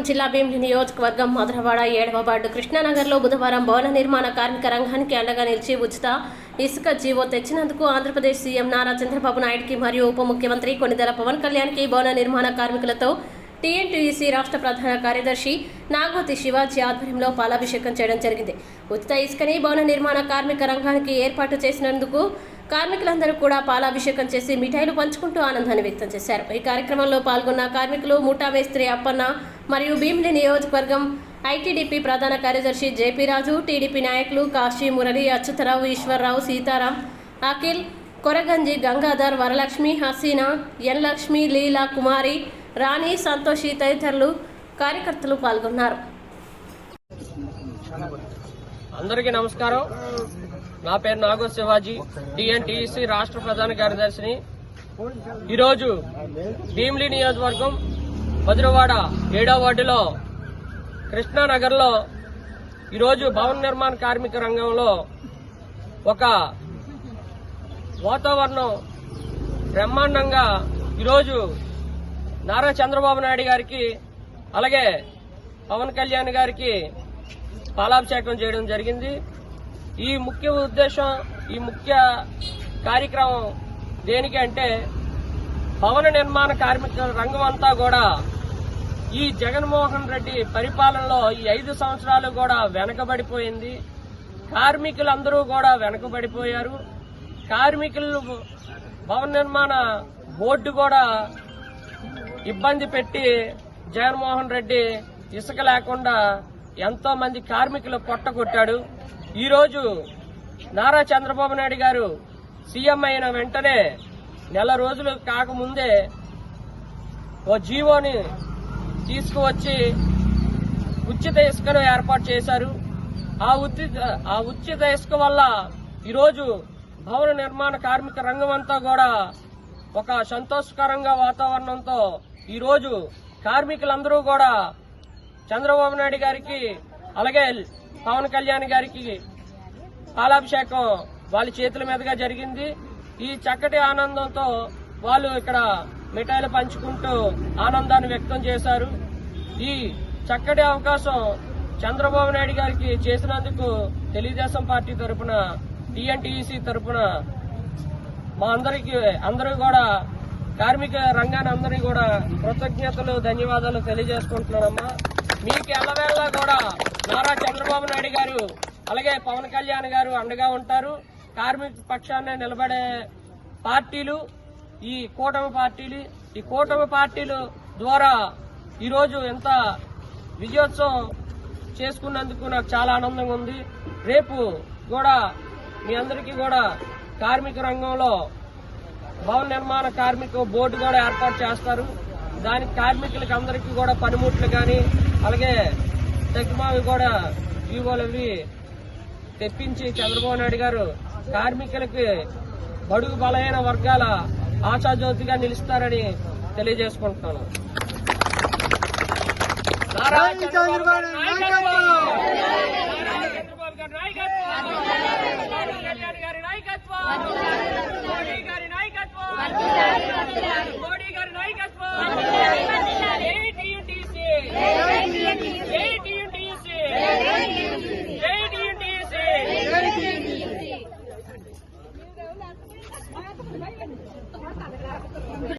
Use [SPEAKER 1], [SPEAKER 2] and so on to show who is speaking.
[SPEAKER 1] విశాఖపట్నం జిల్లా భీమిలి నియోజకవర్గం మధురవాడ ఏడవ వార్డు కృష్ణానగర్లో బుధవారం భవన నిర్మాణ కార్మిక రంగానికి అండగా నిలిచి ఉచిత ఇసుక జీవో తెచ్చినందుకు ఆంధ్రప్రదేశ్ సీఎం నారా చంద్రబాబు నాయుడుకి మరియు ఉప ముఖ్యమంత్రి కొనిదెల పవన్ కళ్యాణ్కి భవన నిర్మాణ కార్మికులతో టీఎన్టీసీ రాష్ట్ర ప్రధాన కార్యదర్శి నాగోతి శివాజీ ఆధ్వర్యంలో పాలాభిషేకం చేయడం జరిగింది. ఉచిత ఇసుకని భవన నిర్మాణ కార్మిక రంగానికి ఏర్పాటు చేసినందుకు కార్మికులందరూ కూడా పాలాభిషేకం చేసి మిఠాయిలు పంచుకుంటూ ఆనందాన్ని వ్యక్తం చేశారు. ఈ కార్యక్రమంలో పాల్గొన్న కార్మికులు ముఠా మేస్త్రి అప్పన్న మరియు భీమిలి నియోజకవర్గం ఐటీడీపీ ప్రధాన కార్యదర్శి జేపీ రాజు టీడీపీ నాయకులు కాశీ మురళి అచ్యుతరావు ఈశ్వరరావు సీతారాం అఖిల్ కొరగంజి గంగాధర్ వరలక్ష్మి హసీనా ఎన్లక్ష్మి లీలా కుమారి రాణి సంతోషి తదితరులు కార్యకర్తలు పాల్గొన్నారు.
[SPEAKER 2] అందరికీ నమస్కారం. నా పేరు నాగో శివాజీ టిఎన్టీసీ రాష్ట్ర ప్రధాన కార్యదర్శిని. ఈరోజు భీమిలి నియోజకవర్గం మధురవాడ ఏడో వార్డులో కృష్ణానగర్లో ఈరోజు భవన నిర్మాణ కార్మిక రంగంలో ఒక వాతావరణం బ్రహ్మాండంగా ఈరోజు నారా చంద్రబాబు నాయుడు గారికి అలాగే పవన్ కళ్యాణ్ గారికి పాలాభిషేకం చేయడం జరిగింది. ఈ ముఖ్య ఉద్దేశం ఈ ముఖ్య కార్యక్రమం దేనికి అంటే భవన నిర్మాణ కార్మిక రంగం అంతా కూడా ఈ జగన్మోహన్ రెడ్డి పరిపాలనలో ఈ ఐదు సంవత్సరాలు కూడా వెనకబడిపోయింది. కార్మికులందరూ కూడా వెనకబడిపోయారు. కార్మికులు భవన నిర్మాణ బోర్డు కూడా ఇబ్బంది పెట్టి జగన్మోహన్ రెడ్డి ఇసుక లేకుండా ఎంతో మంది కార్మికులు కొట్టగొట్టాడు. ఈరోజు నారా చంద్రబాబు నాయుడు గారు సీఎం అయిన వెంటనే నెల రోజులు కాకముందే ఓ జీవోని తీసుకువచ్చి ఉచిత ఇసుకను ఏర్పాటు చేశారు. ఆ ఉచిత ఆ ఉచిత ఇసుక వల్ల ఈరోజు భవన నిర్మాణ కార్మిక రంగం అంతా కూడా ఒక సంతోషకరంగా వాతావరణంతో ఈరోజు కార్మికులందరూ కూడా చంద్రబాబు నాయుడు గారికి అలాగే పవన్ కళ్యాణ్ గారికి పాలాభిషేకం వాళ్ళ చేతుల మీదుగా జరిగింది. ఈ చక్కటి ఆనందంతో వాళ్ళు ఇక్కడ మిఠాయిలు పంచుకుంటూ ఆనందాన్ని వ్యక్తం చేశారు. ఈ చక్కటి అవకాశం చంద్రబాబు నాయుడు గారికి చేసినందుకు తెలుగుదేశం పార్టీ తరపున టీఎన్టీఈసీ తరపున మా అందరికీ అందరూ కూడా కార్మిక రంగాన్ని అందరినీ కూడా కృతజ్ఞతలు ధన్యవాదాలు తెలియజేసుకుంటున్నానమ్మా. మీకు ఎల్లవేళలా కూడా నారా చంద్రబాబు నాయుడు గారు అలాగే పవన్ కళ్యాణ్ గారు అండగా ఉంటారు. కార్మిక పక్షాన్ని నిలబడే పార్టీలు ఈ కూటమి పార్టీలు ఈ కూటమి పార్టీలు ద్వారా ఈరోజు ఎంత విజయోత్సవం చేసుకున్నందుకు నాకు చాలా ఆనందంగా ఉంది. రేపు కూడా మీ అందరికీ కూడా కార్మిక రంగంలో భవన నిర్మాణ కార్మిక బోర్డు కూడా ఏర్పాటు చేస్తారు. దానికి కార్మికులకి అందరికీ కూడా పనిముట్లు కానీ అలాగే తగ్గిమావి కూడా జీవోలు అవి తెప్పించి చంద్రబాబు నాయుడు గారు కార్మికులకి బడుగు బలైన వర్గాల ఆశాజ్యోతిగా నిలుస్తారని తెలియజేసుకుంటున్నాను నారా చంద్రబాబు గారి నాయకత్వం! నారా చంద్రబాబు గారి నాయకత్వం! పవన్ కళ్యాణ్ గారి నాయకత్వం మోడీ గారి నాయకత్వం మోడీ గారి నాయకత్వం.